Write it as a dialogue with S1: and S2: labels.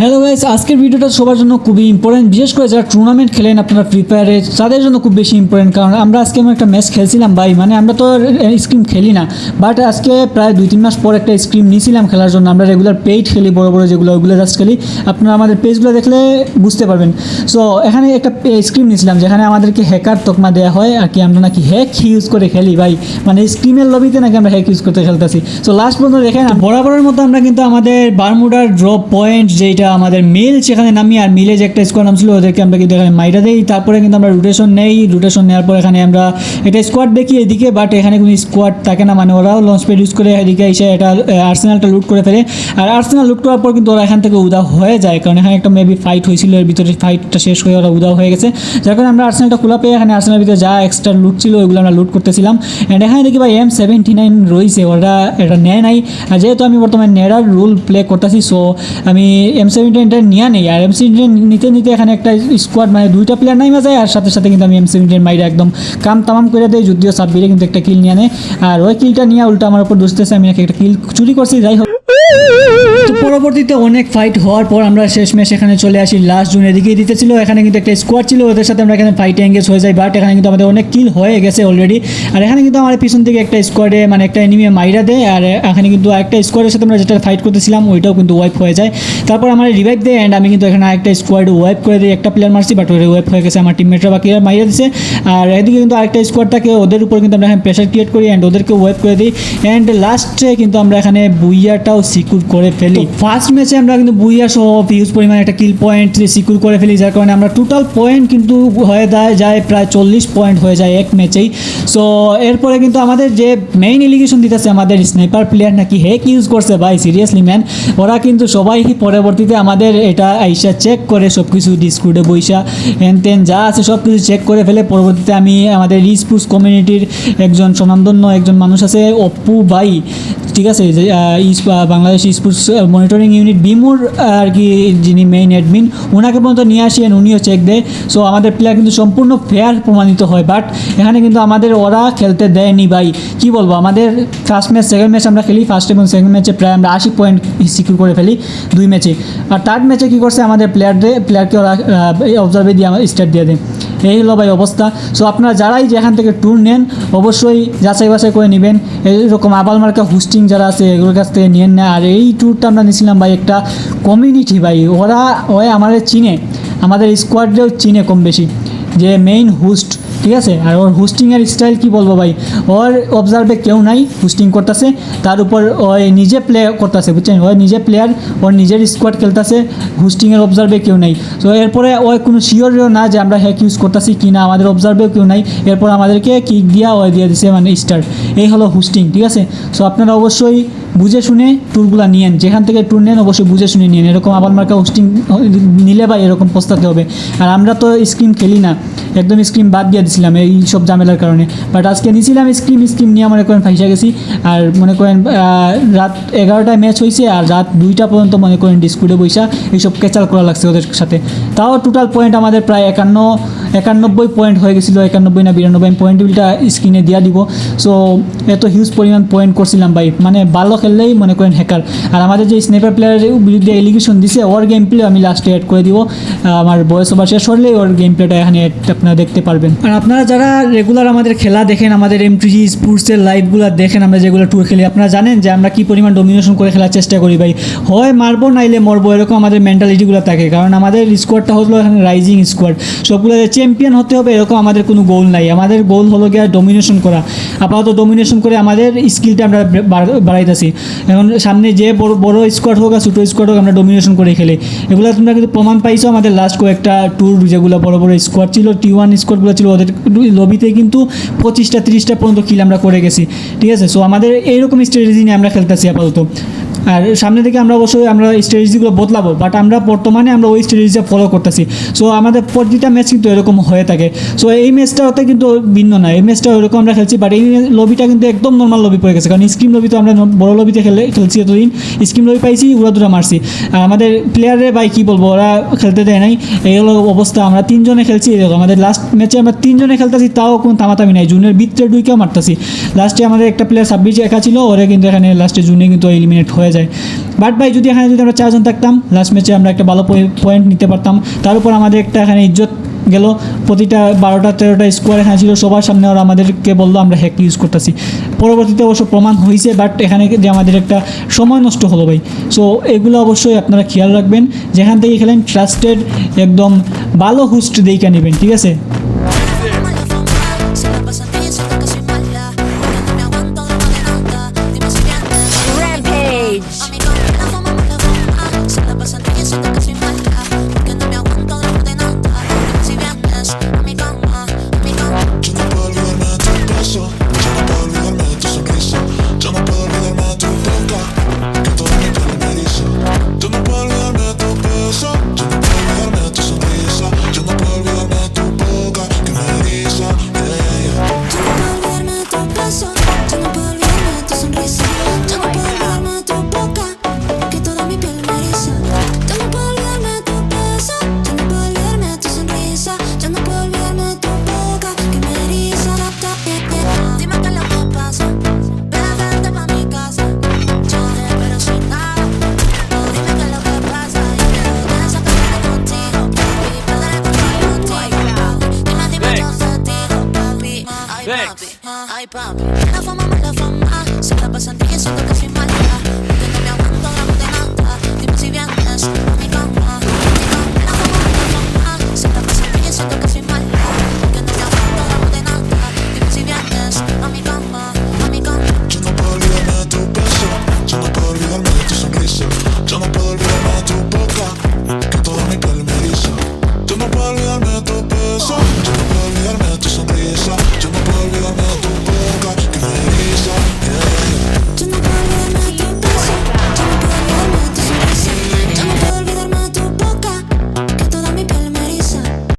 S1: Hello guys আজকের ভিডিওটা সবার জন্য খুবই ইম্পর্টেন্ট বিশেষ করে যারা টুর্নামেন্ট খেলেন আপনারা ফ্রি ফায়ারে তাদের জন্য খুব বেশি ইম্পর্টেন্ট কারণ আমরা আজকে আমি একটা ম্যাচ খেলছিলাম ভাই মানে আমরা তো স্ক্রিম খেলি না। বাট আজকে প্রায় দুই, তিন মাস পর একটা স্ক্রিম নিয়েছিলাম খেলার জন্য, আমরা রেগুলার পেইড খেলি, বড় বড় যেগুলো, ওইগুলো জাস্ট খেলি। আপনারা আমাদের পেজগুলো দেখলে বুঝতে পারবেন। সো এখানে একটা স্ক্রিম নিয়েছিলাম, যেখানে আমাদেরকে হ্যাকার তকমা দেওয়া হয়, আর কি আমরা নাকি হ্যাক ইউজ করে খেলি ভাই। মানে স্ক্রিমের লবিতে নাকি আমরা হ্যাক ইউজ করতে খেলতেছি। সো লাস্ট পর্যন্ত দেখেন, বরাবরের মতো আমরা কিন্তু আমাদের বারমুডার ড্রপ পয়েন্ট যেটা আমাদের মিল সেখানে নামি, আর মিলে যে একটা স্কোয়াড নাম ছিল ওদেরকে আমরা কিন্তু এখানে মাইরা দেই। তারপরে কিন্তু আমরা রোটেশন নেই। রোটেশন নেওয়ার পর এখানে আমরা একটা স্কোয়াড দেখি এদিকে বাট এখানে কোনো স্কোয়াড থাকে না। মানে ওরাও লঞ্চ প্যাড ইউজ করে এদিকে এসে এটা আর্সেনালটা লুট করে ফেলে। আর আর্সেনাল লুট করার পর কিন্তু ওরা এখান থেকে উদাও হয়ে যায়। কারণ এখানে একটা মেবি ফাইট হয়েছিল, এর ভিতরে ফাইটটা শেষ হয়ে ওরা উদা হয়ে গেছে। যার কারণে আমরা আর্সেনালটা খোলা পেয়ে এখানে আর্সেনালের ভিতরে যা এক্সট্রা লুট ছিল, ওইগুলো আমরা লুট করতেছিলাম। অ্যান্ড এখানে দেখি ভাই এম সেভেন্টি নাইন রয়েছে। ওরা এটা নেয় নাই। আর যেহেতু আমি বর্তমানে নেড়ার রুল প্লে করতেছি সো আমি এম সেভেন্টি নাইনটা নিয়ে নেই, আর এম সেভেন্টিন নিতে নিতে এখানে একটা স্কোয়াড মানে দুইটা প্লেয়ার নাইমা যায়, আর সাথে সাথে কিন্তু আমি এম সেভেন্টিন মাইরে একদম কাম তামাম করে দেয় যদিও সাব্বিরে কিন্তু একটা কিল নিয়ে নেয় আর ওই কিলটা নিয়ে উল্টা আমার উপর দোষতেছে আমি একটা কিল চুরি করছি, যাই হোক। পরবর্তীতে অনেক ফাইট হওয়ার পর আমরা শেষমেশ এখানে চলে আসি লাস্ট জুন এদিকেই দিতেছিল এখানে কিন্তু একটা স্কোয়াড ছিল, ওদের সাথে আমরা এখানে ফাইটে এঙ্গেজ হয়ে যাই বাট এখানে কিন্তু আমাদের অনেক কিল হয়ে গেছে অলরেডি আর এখানে কিন্তু আমার পিছন থেকে একটা স্কোয়াডে মানে একটা এনিমি মাইরা দেয়, আর এখানে কিন্তু একটা স্কোয়াডের সাথে আমরা যেটা ফাইট করতেছিলাম, ওইটাও কিন্তু ওয়াইপ হয়ে যায়। তারপর আমার রিভাইভ দেয় অ্যান্ড আমি কিন্তু এখানে আরেকটা স্কোয়াড ওয়াইপ করে দিই, একটা প্লেয়ার মারছি বাট ওটা ওয়াইপ হয়ে গেছে, আমার টিমমেটরা বাকি মাইরা দিছে। আর এদিকে কিন্তু আরেকটা স্কোয়াড থাকে, ওদের উপর কিন্তু আমরা এখানে প্রেশার ক্রিয়েট করি অ্যান্ড ওদেরকে ওয়াইপ করে দিই। অ্যান্ড লাস্টে কিন্তু আমরা এখানে বুইয়াটাও সিকিউর করে ফেলি। ফার্স্ট ম্যাচে আমরা কিন্তু বুইয়া সহ হিউজ পরিমাণে একটা কিল পয়েন্ট সিকিউর করে ফেলি, যার কারণে আমরা টোটাল পয়েন্ট কিন্তু হয়ে যায় যায় প্রায় চল্লিশ পয়েন্ট হয়ে যায় এক ম্যাচেই সো এরপরে কিন্তু আমাদের যে মেইন এলিগেশন দিতেছে আমাদের স্নাইপার প্লেয়ার নাকি হেক ইউজ করছে ভাই সিরিয়াসলি ম্যান ওরা কিন্তু সবাই পরবর্তীতে আমাদের এটা আইসা চেক করে সব কিছু ডিসকুটে বইসা, হেন তেন যা আছে সব কিছু চেক করে ফেলে। পরবর্তীতে আমি আমাদের স্পোর্টস কমিউনিটির একজন স্বনামধন্য একজন মানুষ আছে অপ্পু ভাই। ঠিক আছে, যে বাংলাদেশ স্পোর্টস মনিটরিং ইউনিট বিমুর আর কি, যিনি মেইন অ্যাডমিন ওনাকে পর্যন্ত নিয়ে আসি and উনিও চেক দেয়। সো আমাদের প্লেয়ার কিন্তু সম্পূর্ণ ফেয়ার প্রমাণিত হয়। বাট এখানে কিন্তু আমাদের ওরা খেলতে দেয়নি ভাই। কি বলব, আমাদের ফার্স্ট ম্যাচ সেকেন্ড ম্যাচ আমরা খেলি ফার্স্ট এবং সেকেন্ড ম্যাচে প্রায় আমরা আশি পয়েন্ট সিকিউর করে ফেলি দুই ম্যাচে আর থার্ড ম্যাচে কী করছে আমাদের প্লেয়ারদের প্লেয়ারকে ওরা অবজার্ভে দিয়ে, আমার স্টার্ট দিয়ে দেয়। এই হলো ভাই অবস্থা। সো আপনারা যারাই যেখান থেকে ট্যুর নেন, অবশ্যই যাচাই বাছাই করে নেবেন। এইরকম আবাল মার্কা হোস্টিং যারা আছে, এগুলোর কাছ থেকে নিয়ে নেয়। আর এই ট্যুরটা আমরা নিয়েছিলাম ভাই একটা কমিউনিটি ভাই। ওরা ওই আমাদের চিনে। আমাদের স্কোয়াডেও চিনে কম বেশি যে মেইন হোস্ট ঠিক আছে? আর ওর হোস্টিংয়ের স্টাইল কি বলব ভাই? ওর অবজার্ভে কেউ নাই হোস্টিং করতেছে। তার উপর ওই নিজে প্লে করতেছে, বুঝছেন? ওই নিজে প্লেয়ার ওর নিজের স্কোয়াড খেলতেছে হোস্টিংয়ের অবজার্ভে কেউ নাই। তো এরপরে ওই কোনো শিওরও না যে আমরা হ্যাক ইউজ করতেছি কি না আমাদের অবজার্ভেও কেউ নাই। এরপর আমাদেরকে কিক দিয়া, ওই দিয়ে দিছে মানে স্টার এই হলো হোস্টিং ঠিক আছে? সো আপনারা অবশ্যই বুঝে শুনে ট্যুরগুলো নিয়েন। যেখান থেকে ট্যুর নেন, অবশ্যই বুঝে শুনে নিন এরকম আবার মার্কা হোস্টিং নিলে বা এরকম পস্তাতে হবে। আর আমরা তো স্ক্রিম খেলি না। একদম স্ক্রিম বাদ দিয়ে দিছিলাম এই সব ঝামেলার কারণে। বাট আজকে নিয়েছিলাম স্ক্রিম স্ক্রিম নিয়ে মনে করেন ফাইসা গেছি। আর মনে করেন রাত এগারোটায় ম্যাচ হয়েছে আর রাত দুইটা পর্যন্ত মনে করেন ডিসকুটে বৈশা এইসব ক্যাচাল করা লাগছে ওদের সাথে। তাও টোটাল পয়েন্ট আমাদের প্রায় একান্ন একানব্বই পয়েন্ট হয়ে গেছিল একানব্বই না বিরানব্বই, আমি স্ক্রিনে দিয়া দিব। সো এত হিউজ পরিমাণ পয়েন্ট করছিলাম ভাই। মানে ভালো খেললেই মনে করেন হ্যাকার আর আমাদের যে স্নেপার প্লেয়ারের বিরুদ্ধে এলিগেশন দিছে, ওর গেম প্লে আমি লাস্টে অ্যাড করে দিব। আমার বয়স ওভার শেষ হলেই ওর গেম প্লেটা এখানে আপনারা দেখতে পারবেন। আর আপনারা যারা রেগুলার আমাদের খেলা দেখেন, আমাদের এমটিজি স্পোর্টসের লাইভগুলো দেখেন, আমরা যেগুলো ট্যুর খেলি, আপনারা জানেন যে আমরা কী পরিমাণ ডোমিনেশন করে খেলার চেষ্টা করি ভাই। হয় মারবো, নাইলে মরবো, এরকম আমাদের মেন্টালিটিগুলো থাকে। কারণ আমাদের স্কোয়াডটা হলো এখানে রাইজিং স্কোয়াড সবগুলো চ্যাম্পিয়ন হতে হবে, এরকম আমাদের কোনো গোল নাই। আমাদের গোল হলো গিয়ে ডোমিনেশন করা। আপাতত ডোমিনেশন করে আমাদের স্কিলটা আমরা বাড়াইতেছি। এখন সামনে যে বড় বড় স্কোয়াড হোক আর ছোটো স্কোয়াড হোক, আমরা ডোমিনেশন করে খেলি। এগুলো তোমরা কিন্তু প্রমাণ পাইছো আমাদের লাস্ট কয়েকটা ট্যুর যেগুলো বড় বড় স্কোয়াড ছিল। টি ওয়ান স্কোয়াডগুলো ছিল, ওদের লবিতে কিন্তু পঁচিশটা, তিরিশটা পর্যন্ত কিল আমরা করে গেছি। ঠিক আছে? সো আমাদের এইরকম স্ট্র্যাটেজি নিয়ে আমরা খেলতেছি আপাতত। আর সামনে থেকে আমরা অবশ্যই আমরা স্ট্র্যাটেজিগুলো বদলাবো বাট আমরা বর্তমানে আমরা ওই স্ট্র্যাটেজিটা ফলো করতেছি। সো আমাদের প্রতিটা ম্যাচ কিন্তু এরকম হয়ে থাকে। সো এই ম্যাচটাতে কিন্তু ভিন্ন না, এই ম্যাচটা ওরকম আমরা খেলছি বাট এই লবিটা কিন্তু একদম নর্মাল লবি পড়ে গেছে। কারণ স্ক্রিম লবি তো আমরা বড় লবিতে খেলে খেলছি এতদিন। স্ক্রিম লবি পাইছি উড়া দুরা মারছি। আর আমাদের প্লেয়ারে ভাই, কী বলব, ওরা খেলতে দেয় নাই। এই হলো অবস্থা, আমরা তিনজনে খেলছি এরকম আমাদের লাস্ট ম্যাচে আমরা তিনজনে খেলতেছি, তাও কোনো তামাতামি নাই। জুনের ভিতরে ডুইকেও মারতেছি। লাস্টে আমাদের একটা প্লেয়ার ছাব্বিশ একা ছিল, ওরা কিন্তু এখানে লাস্টে জুনে কিন্তু এলিমিনেট হয়ে
S2: হয়ে যায়। বাট ভাই, যদি এখানে যদি আমরা চারজন থাকতাম লাস্ট ম্যাচে আমরা একটা ভালো পয়েন্ট নিতে পারতাম। তার উপর আমাদের একটা এখানে ইজ্জত গেল। প্রতিটা বারোটা, তেরোটা স্কোয়ার এখানে ছিল, সবার সামনে ওরা আমাদেরকে বলল, আমরা হ্যাক ইউজ করতেছি। পরবর্তীতে অবশ্য প্রমাণ হয়েছে বাট এখানে যে আমাদের একটা সময় নষ্ট হলো ভাই। সো এগুলো অবশ্যই আপনারা খেয়াল রাখবেন। যেখান থেকে খেলেন ট্রাস্টেড একদম ভালো হুস্ট দিয়ে নেবেন, ঠিক আছে?
S3: somos mala fama. Se la pasan diciendo que soy mala.